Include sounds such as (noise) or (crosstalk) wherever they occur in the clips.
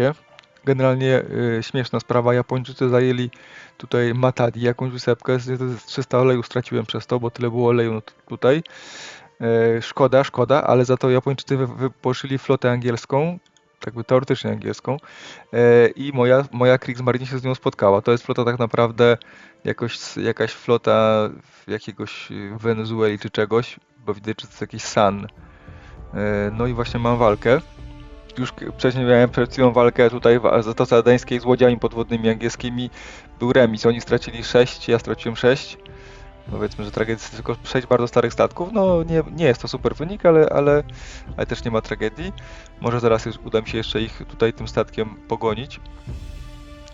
dzieje. Generalnie y, śmieszna sprawa, Japończycy zajęli tutaj Matadi, jakąś wysepkę, z z 300 oleju straciłem przez to, bo tyle było oleju no tutaj. E, Szkoda, szkoda, ale za to Japończycy wy- wypożyczyli flotę angielską, tak by teoretycznie angielską e, i moja, moja Kriegsmarine się z nią spotkała. To jest flota tak naprawdę jakoś, jakaś flota jakiegoś Wenezueli czy czegoś, bo widać, że to jest jakiś San. No i właśnie mam walkę. Już wcześniej miałem przed chwilą walkę tutaj w Zatoce Adeńskiej z łodziami podwodnymi angielskimi. Był remis, oni stracili 6, ja straciłem 6. Powiedzmy, że tragedia jest tylko 6 bardzo starych statków. No nie, nie jest to super wynik, ale, ale, ale też nie ma tragedii. Może zaraz już uda mi się jeszcze ich tutaj tym statkiem pogonić.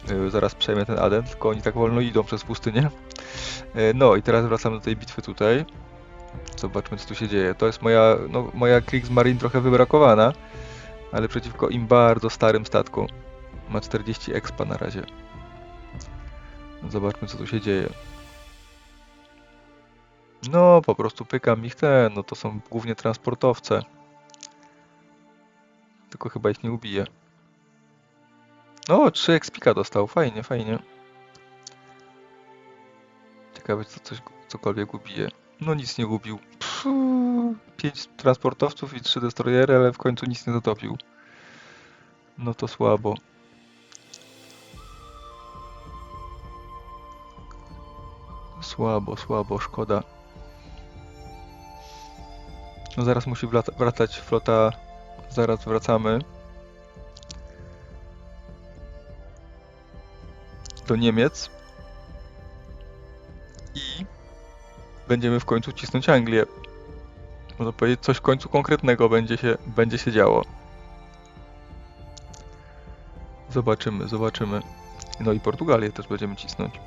Yy, Zaraz przejmę ten Aden, tylko oni tak wolno idą przez pustynię. Yy, No i teraz wracamy do tej bitwy tutaj. Zobaczmy co tu się dzieje. To jest moja, no, moja Kriegsmarine trochę wybrakowana, ale przeciwko im bardzo starym statku. Ma 40 expa na razie. Zobaczmy co tu się dzieje. No, po prostu pykam ich ten, no to są głównie transportowce. Tylko chyba ich nie ubije. No, 3 expika dostał, fajnie, fajnie. Ciekawe, co coś, cokolwiek ubije. No nic nie ubił. 5 transportowców i 3 destroyery, ale w końcu nic nie zatopił. No to słabo. Słabo, słabo, szkoda. No zaraz musi wracać flota. Zaraz wracamy. Do Niemiec. I będziemy w końcu cisnąć Anglię. Można powiedzieć, coś w końcu konkretnego będzie się, będzie się działo. Zobaczymy, zobaczymy. No i Portugalię też będziemy cisnąć.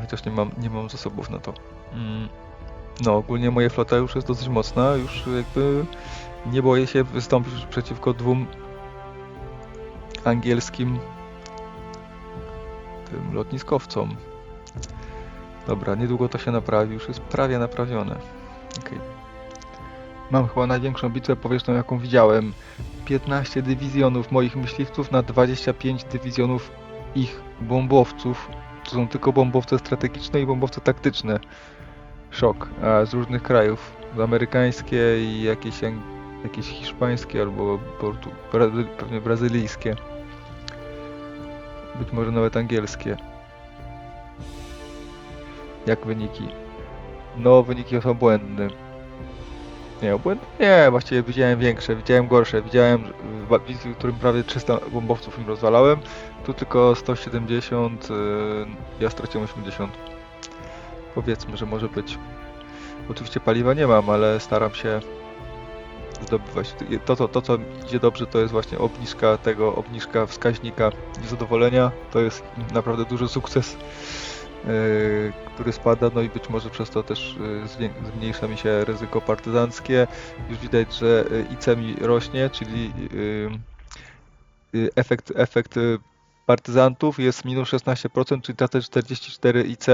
Chociaż nie mam, nie mam zasobów na to. Mm. No, ogólnie moja flota już jest dosyć mocna, już jakby nie boję się wystąpić przeciwko dwóm angielskim tym lotniskowcom. Dobra, niedługo to się naprawi, już jest prawie naprawione. Okej. Mam chyba największą bitwę powietrzną, jaką widziałem. 15 dywizjonów moich myśliwców na 25 dywizjonów ich bombowców. To są tylko bombowce strategiczne i bombowce taktyczne. Szok. A z różnych krajów. Amerykańskie i jakieś, jakieś hiszpańskie albo portu, pewnie brazylijskie. Być może nawet angielskie. Jak wyniki? No, wyniki są błędne. Nie, błędne? Nie, właściwie widziałem większe, widziałem gorsze. Widziałem w bitwie, w którym prawie 300 bombowców im rozwalałem. Tu tylko 170, yy, ja straciłem 80. Powiedzmy, że może być. Oczywiście paliwa nie mam, ale staram się zdobywać. To, to, to co idzie dobrze, to jest właśnie obniżka tego, obniżka wskaźnika niezadowolenia. To jest naprawdę duży sukces, który spada, no i być może przez to też zwię- zmniejsza mi się ryzyko partyzanckie. Już widać, że yy, IC mi rośnie, czyli efekt, efekt partyzantów jest minus 16%, czyli tracę 44 IC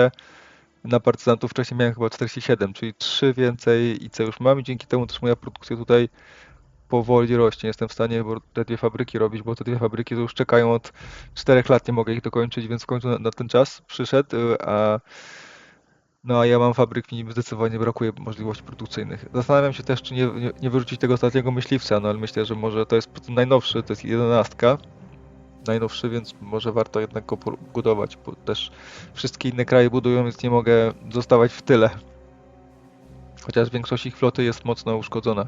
na partyzantów wcześniej miałem chyba 47, czyli 3 więcej IC już mam i dzięki temu też moja produkcja tutaj powoli rośnie. Jestem w stanie te dwie fabryki robić, bo te dwie fabryki już czekają od 4 lat, nie mogę ich dokończyć, więc w końcu na, na ten czas przyszedł, y, a no a ja mam fabryk, mi zdecydowanie brakuje możliwości produkcyjnych. Zastanawiam się też, czy nie, nie, nie wyrzucić tego ostatniego myśliwca, no ale myślę, że może to jest najnowszy, to jest jedenastka, najnowszy, więc może warto jednak go budować, bo też wszystkie inne kraje budują, więc nie mogę zostawać w tyle. Chociaż większość ich floty jest mocno uszkodzona.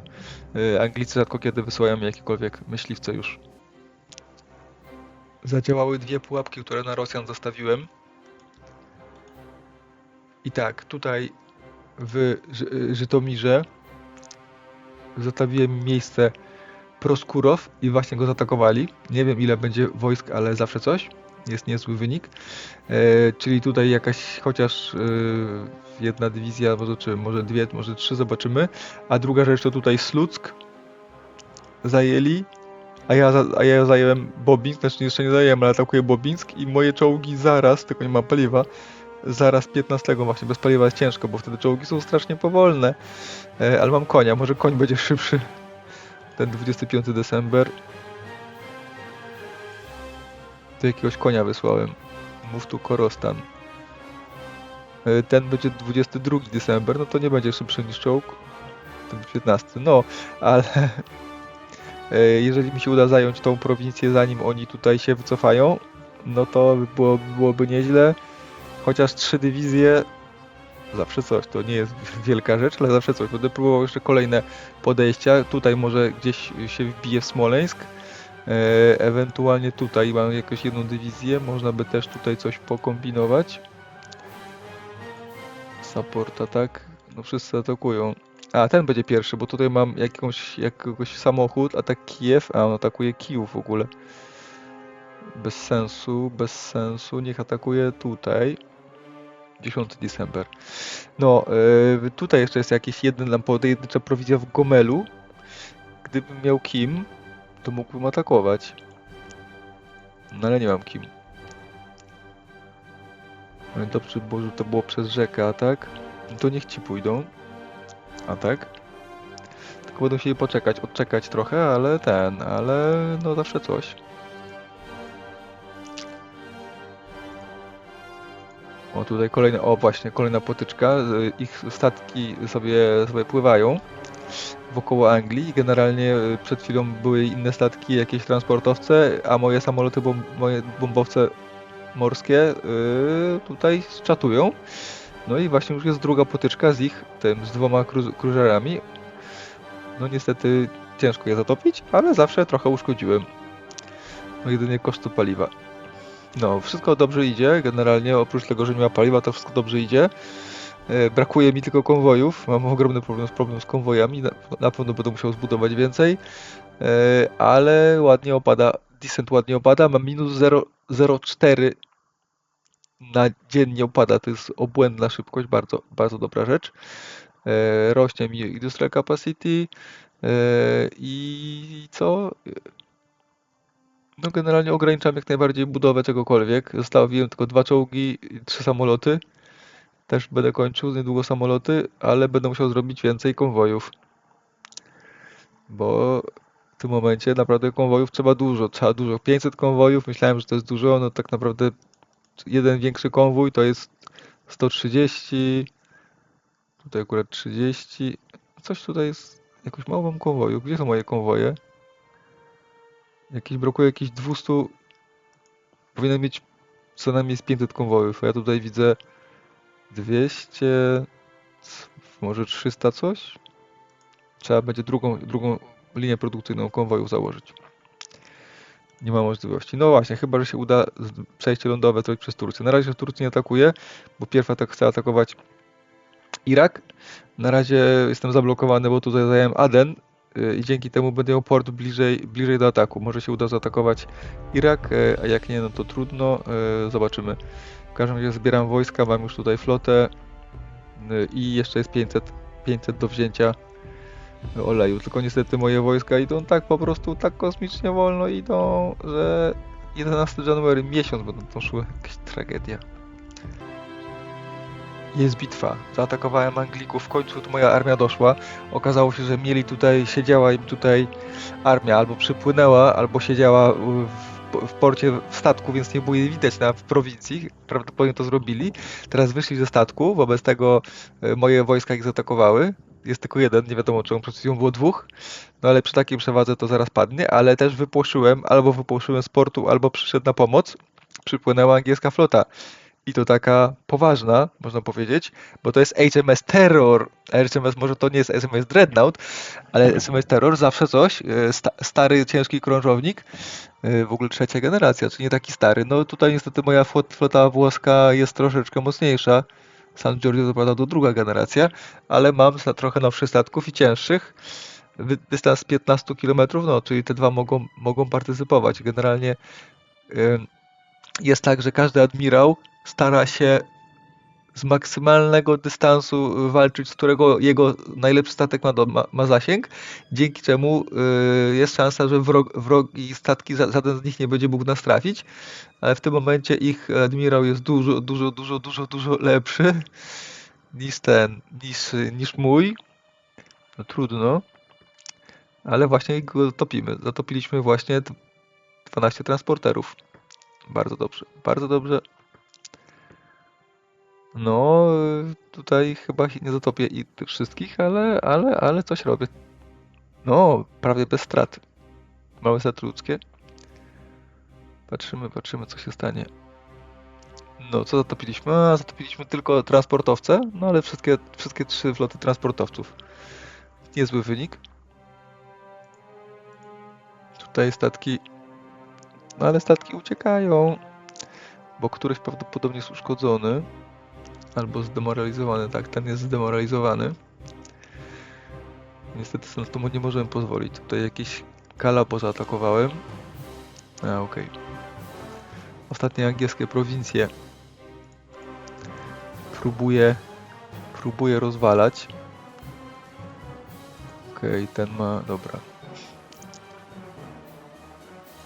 Yy, Anglicy rzadko kiedy wysyłają jakiekolwiek myśliwce już. Zadziałały dwie pułapki, które na Rosjan zostawiłem. I tak, tutaj w Ży- Żytomirze zostawiłem miejsce Proskurow i właśnie go zaatakowali. Nie wiem ile będzie wojsk, ale zawsze coś. Jest niezły wynik. E, czyli tutaj jakaś chociaż e, jedna dywizja, może, czy może dwie, może trzy zobaczymy. A druga rzecz to tutaj Sluck zajęli, a ja, a ja zająłem Bobinsk, znaczy jeszcze nie zajęłem, ale atakuję Bobinsk i moje czołgi zaraz, tylko nie mam paliwa, zaraz 15 właśnie, bez paliwa jest ciężko, bo wtedy czołgi są strasznie powolne. E, ale mam konia, może koń będzie szybszy. Ten 25 december. Tu jakiegoś konia wysłałem. Mów tu Korostan. E, Ten będzie 22 December, no to nie będzie szybszy niż czołg. Ten 15. No, ale (laughs) e, jeżeli mi się uda zająć tą prowincję zanim oni tutaj się wycofają, no to by było, byłoby nieźle. Chociaż trzy dywizje zawsze coś, to nie jest (laughs) wielka rzecz, ale zawsze coś. Będę próbował jeszcze kolejne podejścia. Tutaj może gdzieś się wbije w Smoleńsk. E, ewentualnie tutaj mam jakąś jedną dywizję. Można by też tutaj coś pokombinować. Support atak. No wszyscy atakują. A, ten będzie pierwszy, bo tutaj mam jakąś, jakiegoś samochód, atak Kijew. A, on atakuje Kijów w ogóle. Bez sensu, bez sensu. Niech atakuje tutaj. 10 December. No, yy, tutaj jeszcze jest jakiś jeden nam pojedyncza prowizja w Gomelu. Gdybym miał kim, to mógłbym atakować. No ale nie mam kim. Ale dobrze że to było przez rzekę, a tak? To niech ci pójdą. A tak? Tylko będą musieli poczekać, odczekać trochę, ale ten, ale no zawsze coś. O, tutaj kolejna, o właśnie, kolejna potyczka. Ich statki sobie, sobie pływają wokoło Anglii. Generalnie y, przed chwilą były inne statki, jakieś transportowce, a moje samoloty, bom, moje bombowce morskie yy, tutaj czatują. No i właśnie już jest druga potyczka z ich, tym, z dwoma kruz- cruiserami. No niestety ciężko je zatopić, ale zawsze trochę uszkodziłem. No jedynie kosztu paliwa. No, wszystko dobrze idzie, generalnie oprócz tego, że nie ma paliwa, to wszystko dobrze idzie. E, Brakuje mi tylko konwojów, mam ogromny problem, problem z konwojami, na, na pewno będę musiał zbudować więcej, E, ale ładnie opada, decent ładnie opada, mam minus 0,04 na dziennie opada, to jest obłędna szybkość, bardzo, bardzo dobra rzecz. E, Rośnie mi industrial capacity i co? No generalnie ograniczam jak najbardziej budowę czegokolwiek. Zostawiłem tylko dwa czołgi trzy samoloty. Też będę kończył niedługo samoloty, ale będę musiał zrobić więcej konwojów. Bo w tym momencie naprawdę konwojów trzeba dużo, trzeba dużo. 500 konwojów, myślałem, że to jest dużo, no tak naprawdę jeden większy konwój to jest 130, tutaj akurat 30. Coś tutaj jest, jakoś mało mam konwoju. Gdzie są moje konwoje? Jakiś brakuje jakichś 200. Powinien mieć co najmniej z 500 konwojów. a Ja tutaj widzę 200, c- może 300 coś. Trzeba będzie drugą, drugą linię produkcyjną konwojów założyć. Nie ma możliwości. No właśnie, chyba, że się uda przejście lądowe zrobić przez Turcję. Na razie Turcji nie atakuje, bo pierw atak chce atakować Irak. Na razie jestem zablokowany, bo tutaj zająłem Aden y, i dzięki temu będę miał port bliżej, bliżej do ataku. Może się uda zaatakować Irak, y, a jak nie, no to trudno. y, Zobaczymy. W każdym razie zbieram wojska, mam już tutaj flotę y, i jeszcze jest 500, 500 do wzięcia oleju. Tylko niestety moje wojska idą tak po prostu, tak kosmicznie wolno idą, że 11 January, miesiąc będą to szły. Jakaś tragedia. Jest bitwa. Zaatakowałem Anglików. W końcu moja armia doszła. Okazało się, że mieli tutaj, siedziała im tutaj armia, albo przypłynęła, albo siedziała w, w porcie w statku, więc nie było jej widać na w prowincji. Prawdopodobnie to zrobili. Teraz wyszli ze statku, wobec tego e, moje wojska ich zaatakowały. Jest tylko jeden, nie wiadomo czemu, przed chwilą było dwóch. No ale przy takiej przewadze to zaraz padnie, ale też wypłoszyłem, albo wypłoszyłem z portu, albo przyszedł na pomoc. Przypłynęła angielska flota. I to taka poważna, można powiedzieć, bo to jest HMS Terror. A HMS może to nie jest SMS Dreadnought, ale SMS Terror zawsze coś. e, Sta stary, ciężki krążownik. e, W ogóle trzecia generacja, czyli nie taki stary. No tutaj niestety moja flot- flota włoska jest troszeczkę mocniejsza. San Giorgio to prawda to druga generacja, ale mam trochę nowszych statków i cięższych. Dystans 15 km, no czyli te dwa mogą, mogą partycypować. Generalnie jest tak, że każdy admirał stara się z maksymalnego dystansu walczyć, z którego jego najlepszy statek ma, do, ma, ma zasięg, dzięki czemu y, jest szansa, że wrog, wrogi statki, żaden z nich nie będzie mógł nas trafić, ale w tym momencie ich admirał jest dużo, dużo, dużo, dużo, dużo lepszy niż ten, niż, niż mój. No trudno, ale właśnie go topimy. Zatopiliśmy właśnie d- 12 transporterów. Bardzo dobrze, bardzo dobrze. No, tutaj chyba nie zatopię i tych wszystkich, ale, ale, ale coś robię. No, prawie bez strat. Małe straty ludzkie. Patrzymy, patrzymy, co się stanie. No, co zatopiliśmy? A, zatopiliśmy tylko transportowce, no ale wszystkie, wszystkie trzy floty transportowców. Niezły wynik. Tutaj statki. No ale statki uciekają, bo któryś prawdopodobnie jest uszkodzony. Albo zdemoralizowany, tak, ten jest zdemoralizowany. Niestety sobie tomu nie możemy pozwolić. Tutaj jakieś kalabo zaatakowałem. A, okej. Ostatnie angielskie prowincje próbuję, próbuję rozwalać. Okej, ten ma, dobra.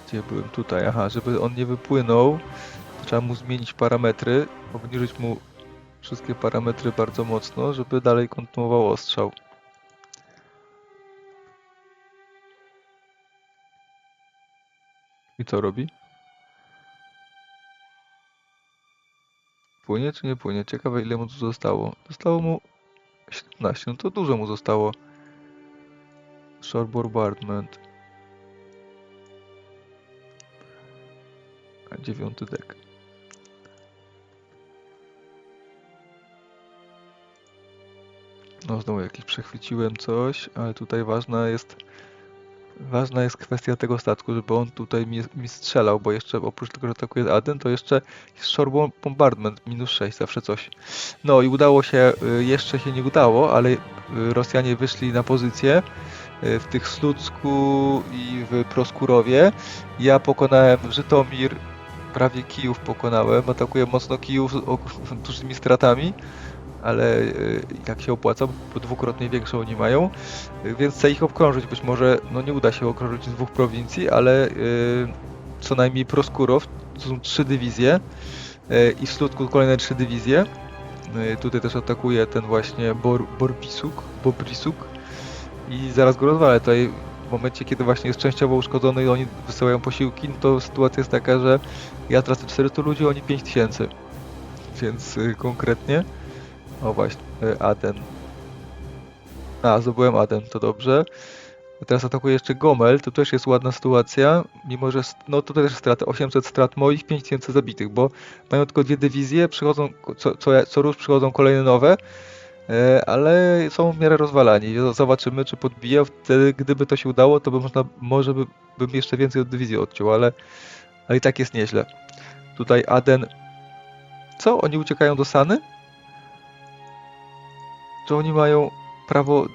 Gdzie byłem? Tutaj, aha, żeby on nie wypłynął, trzeba mu zmienić parametry, obniżyć mu wszystkie parametry bardzo mocno, żeby dalej kontynuował ostrzał. I co robi? Płynie czy nie płynie? Ciekawe ile mu tu zostało. Zostało mu 17, no to dużo mu zostało. Shore bombardment. A dziewiąty dek. No znowu jakiś przechwyciłem coś, ale tutaj ważna jest ważna jest kwestia tego statku, żeby on tutaj mi, mi strzelał, bo jeszcze oprócz tego, że atakuje Aden, to jeszcze jest shore bom- bombardment, minus 6, zawsze coś. No i udało się, y, jeszcze się nie udało, ale y, Rosjanie wyszli na pozycję y, w tych Slucku i w Proskurowie. Ja pokonałem Żytomir, prawie Kijów pokonałem, atakuję mocno Kijów z (laughs) dużymi stratami, ale y, jak się opłaca, bo dwukrotnie większą oni mają, y, więc chcę ich obkrążyć. Być może no nie uda się okrążyć dwóch prowincji, ale y, co najmniej Proskurow, to są trzy dywizje i w Slutku kolejne trzy dywizje. Tutaj też atakuje ten właśnie Bor, Borbisuk, Bobrisuk i zaraz go rozwalę. Tutaj w momencie, kiedy właśnie jest częściowo uszkodzony i oni wysyłają posiłki, no to sytuacja jest taka, że ja tracę 400 ludzi, oni 5000. Więc konkretnie. O właśnie, y, Aden. A, zdobyłem Aden, to dobrze. Teraz atakuję jeszcze Gomel, to też jest ładna sytuacja, mimo że, no to też straty, 800 strat moich, 5000 zabitych, bo mają tylko dwie dywizje, przychodzą, co, co, co przychodzą kolejne nowe, e, ale są w miarę rozwalani. Zobaczymy, czy podbiję. Wtedy, gdyby to się udało, to by można, może by, bym jeszcze więcej od dywizji odciął, ale, ale i tak jest nieźle. Tutaj Aden. Co? Oni uciekają do Sany? Czy oni mają prawo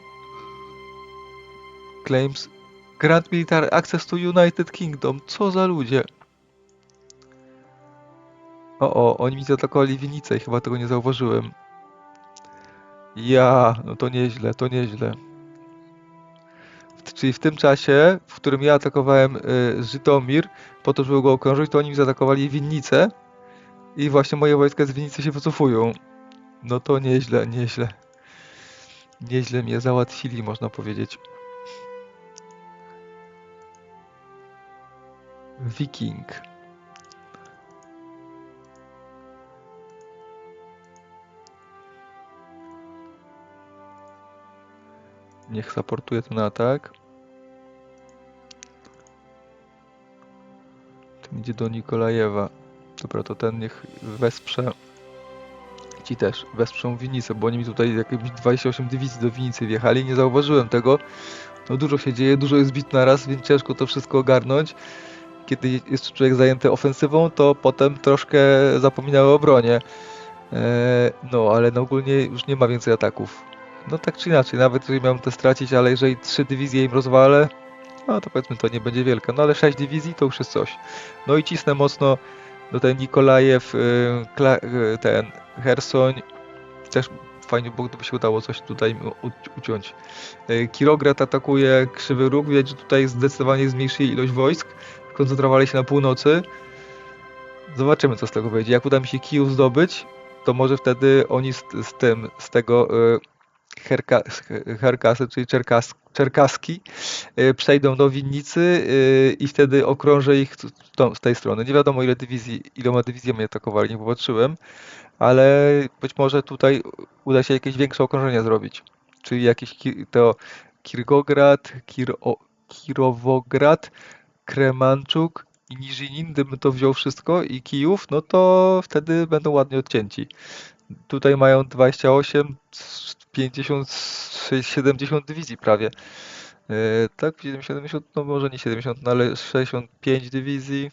claims Grant Military Access to United Kingdom? Co za ludzie? O, o, oni mi zaatakowali winnicę i chyba tego nie zauważyłem. Ja, no to nieźle, to nieźle. Czyli w tym czasie, w którym ja atakowałem y, Żytomir, po to, żeby go okrążyć, to oni mi zaatakowali winnicę i właśnie moje wojska z winnicy się wycofują. No to nieźle, nieźle. Nieźle mnie załatwili, można powiedzieć. Wiking. Niech supportuje ten atak. Ten idzie do Nikolajewa. Dobra, to ten niech wesprze. Ci też wesprzą Winicę, bo oni mi tutaj jakieś 28 dywizji do Winicy wjechali. Nie zauważyłem tego. No dużo się dzieje, dużo jest bit naraz, więc ciężko to wszystko ogarnąć. Kiedy jest człowiek zajęty ofensywą, to potem troszkę zapomina o obronie. Eee, no, ale no ogólnie już nie ma więcej ataków. No tak czy inaczej, nawet jeżeli miałem to stracić, ale jeżeli trzy dywizje im rozwalę, no to powiedzmy to nie będzie wielka. No ale sześć dywizji to już jest coś. No i cisnę mocno do ten Nikolajew, y, y, ten Hersoń. Też fajnie było, gdyby się udało coś tutaj uciąć. Y, Kirograt atakuje Krzywy Róg, widać, że tutaj zdecydowanie zmniejszyli ilość wojsk, koncentrowali się na północy. Zobaczymy, co z tego wyjdzie. Jak uda mi się Kijów zdobyć, to może wtedy oni z, z tym, z tego Herkasy, czyli Czerkas, Czerkaski, y, przejdą do winnicy y, i wtedy okrążę ich z, tej strony. Nie wiadomo ile dywizji, iloma dywizjami atakowali, nie popatrzyłem, ale być może tutaj uda się jakieś większe okrążenie zrobić. Czyli jakieś ki- to Kirgograd, Kiro, Kirowograd, Kremanczuk i Niżinin, gdybym to wziął wszystko i Kijów, no to wtedy będą ładnie odcięci. Tutaj mają 28, 50, 70 dywizji prawie. Yy, tak, 70, no może nie 70, no ale 65 dywizji,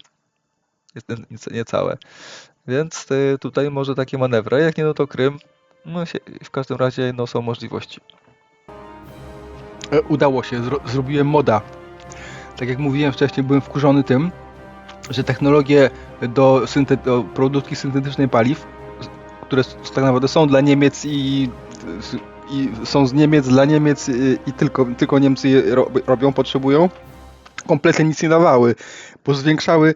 jest niecałe. Więc yy, tutaj może takie manewry, jak nie no to Krym, no się, w każdym razie no są możliwości. E, Udało się, zro zrobiłem moda. Tak jak mówiłem wcześniej, byłem wkurzony tym, że technologie do, synte do produkcji syntetycznej paliw, które tak naprawdę są dla Niemiec i, i są z Niemiec dla Niemiec i, i tylko, tylko Niemcy je ro robią, potrzebują, kompletnie nic nie dawały, bo zwiększały,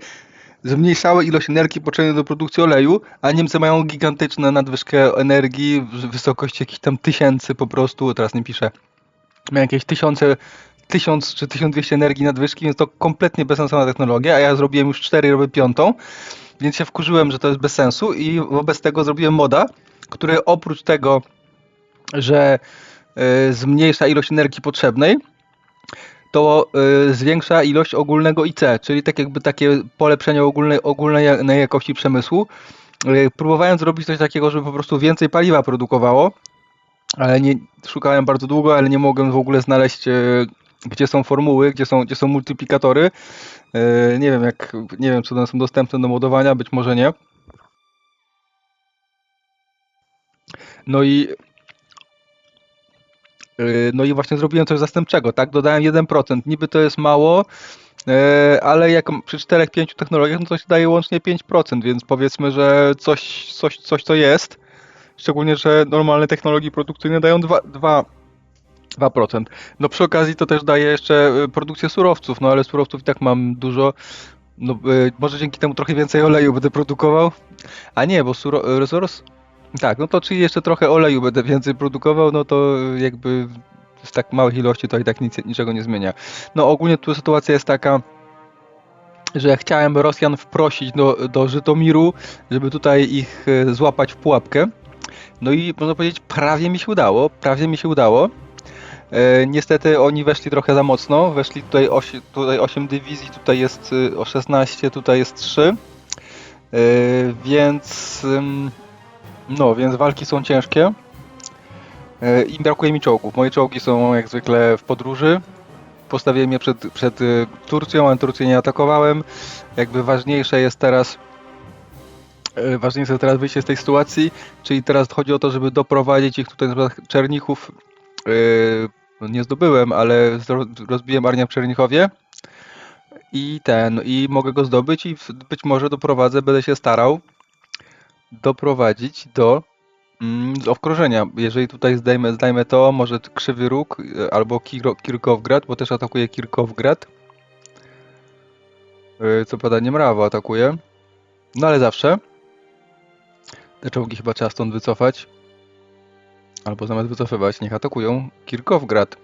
zmniejszały ilość energii potrzebnej do produkcji oleju, a Niemcy mają gigantyczną nadwyżkę energii w wysokości jakichś tam tysięcy po prostu, teraz nie piszę, miałem jakieś tysiące, tysiąc czy 1200 energii nadwyżki, więc to kompletnie bezsensowna technologia, a ja zrobiłem już cztery, robię piątą, więc się wkurzyłem, że to jest bez sensu i wobec tego zrobiłem moda, który oprócz tego, że y, zmniejsza ilość energii potrzebnej, to y, zwiększa ilość ogólnego IC, czyli tak jakby takie polepszenie ogólnej, ogólnej jakości przemysłu. Y, próbowałem zrobić coś takiego, żeby po prostu więcej paliwa produkowało, ale nie szukałem bardzo długo, ale nie mogłem w ogóle znaleźć, gdzie są formuły, gdzie są, gdzie są multiplikatory. Nie wiem, jak, nie wiem, czy one są dostępne do modowania, być może nie. No i no i właśnie zrobiłem coś zastępczego, tak? Dodałem 1%. Niby to jest mało, e, ale jak przy 4-5 technologiach, no to się daje łącznie 5%, więc powiedzmy, że coś, coś, coś to jest. Szczególnie, że normalne technologie produkcyjne dają 2, 2, 2%. No przy okazji to też daje jeszcze y, produkcję surowców, no ale surowców i tak mam dużo. No y, może dzięki temu trochę więcej oleju będę produkował. A nie, bo suro, y. Tak, no to czyli jeszcze trochę oleju będę więcej produkował, no to jakby w tak małych ilości to i tak nic, niczego nie zmienia. No ogólnie tu sytuacja jest taka, że chciałem Rosjan wprosić do, do Żytomiru, żeby tutaj ich y, złapać w pułapkę. No i można powiedzieć, prawie mi się udało, prawie mi się udało. E, niestety oni weszli trochę za mocno, weszli tutaj, osi, tutaj 8 dywizji, tutaj jest y, o 16, tutaj jest 3. E, więc ym, no, więc walki są ciężkie. E, I brakuje mi czołgów. Moje czołgi są jak zwykle w podróży. Postawiłem je przed, przed y, Turcją, ale Turcję nie atakowałem. Jakby ważniejsze jest teraz E, Ważniejsze jest teraz wyjście z tej sytuacji, czyli teraz chodzi o to, żeby doprowadzić ich tutaj, na Czernichów no nie zdobyłem, ale rozbiłem armię w Czernichowie i ten, i mogę go zdobyć i być może doprowadzę, będę się starał doprowadzić do mm, do obkrążenia. Jeżeli tutaj zdejmę, zdajmy to, może Krzywy Róg y, albo Kirkowgrad, bo też atakuje Kirkowgrad. Yy, Co pada Niemrawo atakuje. No ale zawsze. Te czołgi chyba trzeba stąd wycofać. Albo zamiast wycofywać, niech atakują Kirkowgrad.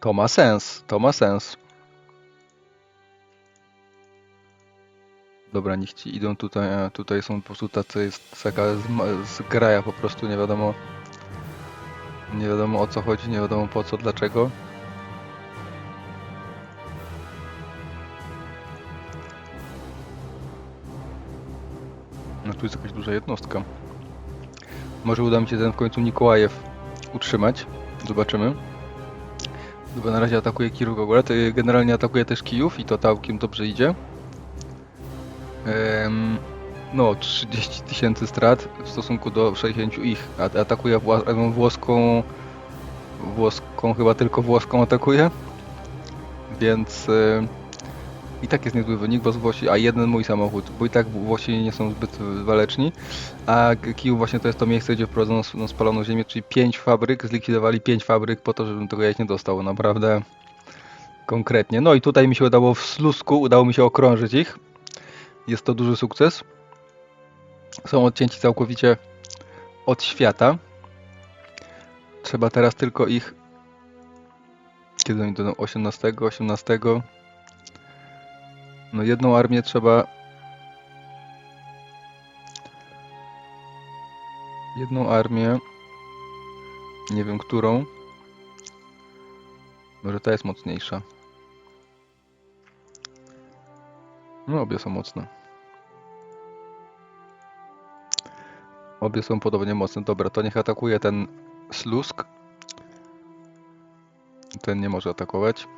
To ma sens, to ma sens. Dobra, niech ci idą tutaj, a tutaj są po prostu tacy, jest taka zgraja po prostu, nie wiadomo nie wiadomo o co chodzi, nie wiadomo po co, dlaczego. No tu jest jakaś duża jednostka. Może uda mi się ten w końcu Nikołajew utrzymać. Zobaczymy. Dobra, na razie atakuje Kirugogorod. y, Generalnie atakuje też Kijów i to całkiem dobrze idzie. No, 30 tysięcy strat w stosunku do 60 ich. Atakuje wła- włoską. Włoską, chyba tylko włoską atakuje. Więc y, i tak jest niezły wynik, bo Włosi, a jeden mój samochód, bo i tak Włosi nie są zbyt waleczni, a Kijów właśnie to jest to miejsce, gdzie wprowadzono no, spaloną ziemię, czyli 5 fabryk, zlikwidowali 5 fabryk po to, żebym tego jajek nie dostał, naprawdę konkretnie. No i tutaj mi się udało w Slusku, udało mi się okrążyć ich, jest to duży sukces. Są odcięci całkowicie od świata. Trzeba teraz tylko ich... Kiedy oni dojdą? 18, 18. No jedną armię trzeba... Jedną armię. Nie wiem którą. Może ta jest mocniejsza. No obie są mocne. Obie są podobnie mocne. Dobra, to niech atakuje ten Slusk. Ten nie może atakować.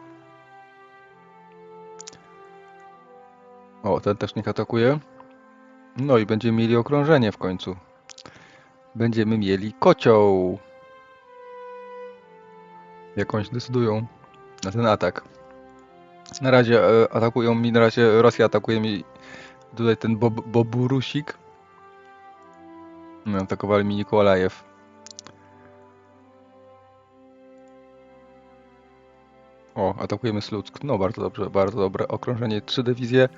O, ten też niech atakuje. No i będziemy mieli okrążenie w końcu. Będziemy mieli kocioł. Jak oni się decydują na ten atak. Na razie e, atakują mi, na razie Rosja atakuje mi tutaj ten Bob, Boburusik. No, atakowali mi Nikolajew. O, atakujemy Sluck. No, bardzo dobrze, bardzo dobre. Okrążenie, trzy dywizje.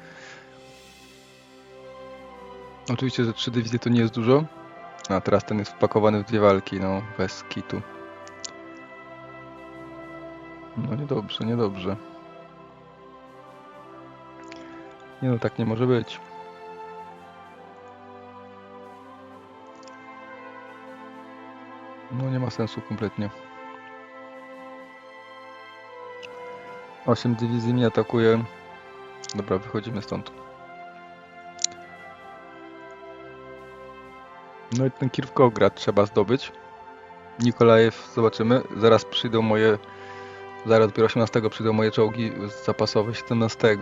Oczywiście, że trzy dywizje to nie jest dużo. A teraz ten jest wpakowany w dwie walki, no, bez kitu. No, niedobrze, niedobrze. Nie no, tak nie może być. No nie ma sensu kompletnie. 8 dywizji mnie atakuje. Dobra, wychodzimy stąd. No i ten Kirwkowgrad trzeba zdobyć. Nikolajew, zobaczymy. Zaraz przyjdą moje... Zaraz dopiero 18 przyjdą moje czołgi zapasowe 17.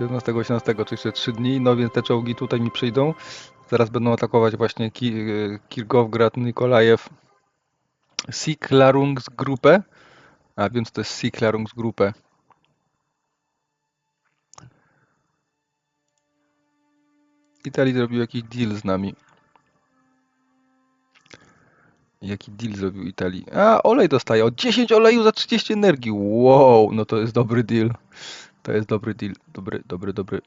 17, 18, czyli jeszcze 3 dni, no więc te czołgi tutaj mi przyjdą. Zaraz będą atakować właśnie Ki Kirgowgrad, Nikolajew, Siklarungsgruppe. A więc to jest Siklarungsgruppe. Italii zrobił jakiś deal z nami. Jaki deal zrobił Italii? A, olej dostaje. O 10 oleju za 30 energii. Wow, no to jest dobry deal. To jest dobry deal. Dobry, dobry, dobry.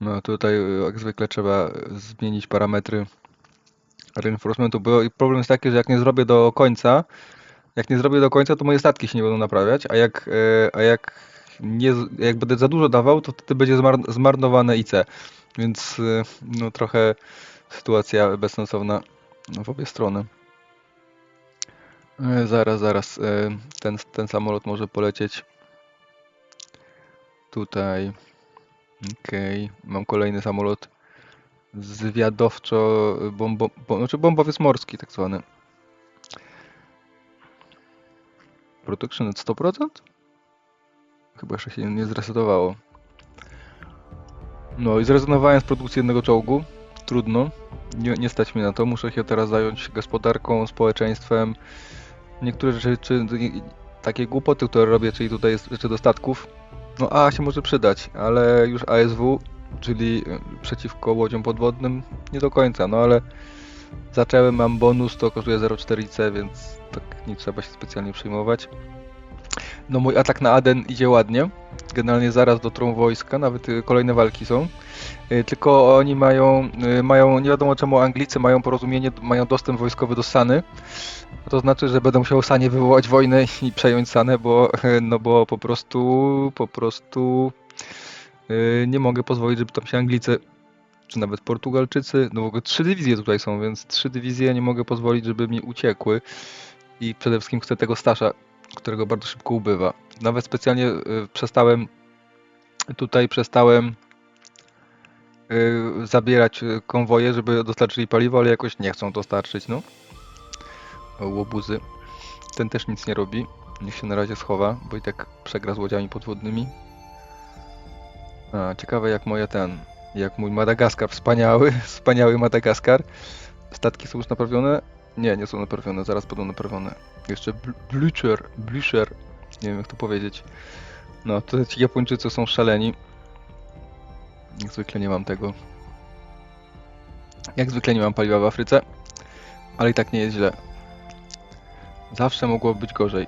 No tutaj y, jak zwykle trzeba zmienić parametry reinforcementu, bo problem jest taki, że jak nie zrobię do końca, jak nie zrobię do końca, to moje statki się nie będą naprawiać, a jak, y, a jak, nie, jak będę za dużo dawał, to wtedy będzie zmar- zmarnowane IC. Więc y, no trochę sytuacja bezsensowna w obie strony. E, Zaraz, zaraz. e, Ten, ten samolot może polecieć tutaj. Okej, mam kolejny samolot zwiadowczo, bombo, bo, znaczy bombowiec morski tak zwany. Production at 100%? Chyba jeszcze się nie zresetowało. No i zrezygnowałem z produkcji jednego czołgu. Trudno. Nie, nie stać mnie na to. Muszę się teraz zająć gospodarką, społeczeństwem. Niektóre rzeczy, czy, takie głupoty, które robię, czyli tutaj jest rzeczy dostatków. No A się może przydać, ale już ASW, czyli y, przeciwko łodziom podwodnym, nie do końca, no ale zacząłem, mam bonus, to kosztuje 0,4C, więc tak nie trzeba się specjalnie przejmować. No mój atak na Aden idzie ładnie. Generalnie zaraz dotrą wojska, nawet y, kolejne walki są. Y, Tylko oni mają, y, mają, nie wiadomo czemu Anglicy mają porozumienie, mają dostęp wojskowy do Sany. To znaczy, że będę musiał Sanie wywołać wojnę (laughs) i przejąć Sanę, bo, (laughs) no bo po prostu, po prostu nie mogę pozwolić, żeby tam się Anglicy, czy nawet Portugalczycy, no w ogóle trzy dywizje tutaj są, więc trzy dywizje nie mogę pozwolić, żeby mi uciekły. I przede wszystkim chcę tego Stasza, którego bardzo szybko ubywa. Nawet specjalnie y, przestałem, tutaj przestałem y, zabierać y, konwoje, żeby dostarczyli paliwo, ale jakoś nie chcą dostarczyć, no. Łobuzy. Ten też nic nie robi. Niech się na razie schowa, bo i tak przegra z łodziami podwodnymi. A, ciekawe jak moje ten, jak mój Madagaskar, wspaniały, (laughs) wspaniały Madagaskar. Statki są już naprawione? Nie, nie są naprawione, zaraz będą naprawione. Jeszcze Bl- Blücher, Blücher, nie wiem jak to powiedzieć. No, to ci Japończycy są szaleni. Jak zwykle nie mam tego. Jak zwykle nie mam paliwa w Afryce, ale i tak nie jest źle. Zawsze mogło być gorzej.